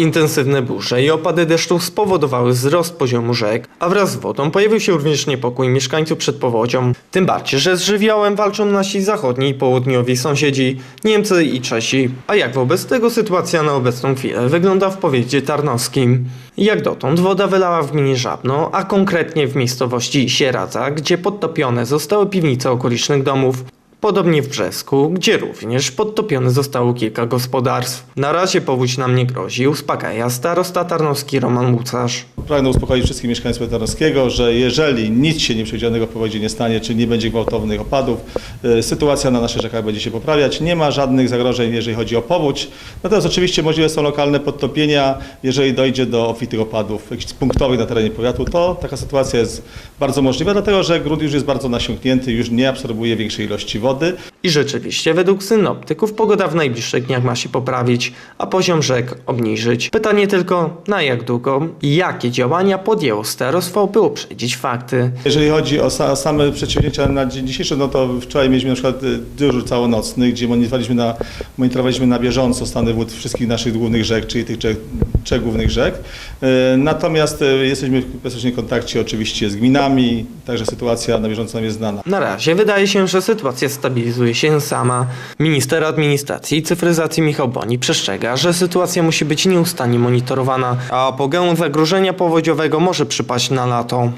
Intensywne burze i opady deszczu spowodowały wzrost poziomu rzek, a wraz z wodą pojawił się również niepokój mieszkańców przed powodzią. Tym bardziej, że z żywiołem walczą nasi zachodni i południowi sąsiedzi, Niemcy i Czesi. A jak wobec tego sytuacja na obecną chwilę wygląda w powiecie tarnowskim? Jak dotąd woda wylała w gminie Żabno, a konkretnie w miejscowości Sieradza, gdzie podtopione zostały piwnice okolicznych domów. Podobnie w Brzesku, gdzie również podtopione zostało kilka gospodarstw. Na razie powódź nam nie grozi, uspokaja starosta tarnowski Roman Łucarz. Pragnę uspokoić wszystkich mieszkańców Tarnowskiego, że jeżeli nic się nieprzewidzianego w powodzie nie stanie, czy nie będzie gwałtownych opadów, y, sytuacja na naszych rzekach będzie się poprawiać. Nie ma żadnych zagrożeń, jeżeli chodzi o powódź. Natomiast oczywiście możliwe są lokalne podtopienia, jeżeli dojdzie do obfitych opadów jakichś punktowych na terenie powiatu, to taka sytuacja jest bardzo możliwa, dlatego że grunt już jest bardzo nasiąknięty, już nie absorbuje większej ilości wody. I rzeczywiście, według synoptyków, pogoda w najbliższych dniach ma się poprawić, a poziom rzek obniżyć. Pytanie tylko, na jak długo i jakie działania podjęło starostwo, by uprzedzić fakty. Jeżeli chodzi o sa- same przedsięwzięcia na dzień dzisiejszy, no to wczoraj mieliśmy na przykład y, dyżur całonocny, gdzie monitorowaliśmy na, monitorowaliśmy na bieżąco stany wód wszystkich naszych głównych rzek, czyli tych trzech, trzech głównych rzek. Y, Natomiast y, jesteśmy w bezpośrednim kontakcie oczywiście z gminami, także sytuacja na bieżąco nam jest znana. Na razie wydaje się, że sytuacja stabilizuje się sama. Minister Administracji i Cyfryzacji Michał Boni przestrzega, że sytuacja musi być nieustannie monitorowana, a apogeum zagrożenia powodziowego może przypaść na lato.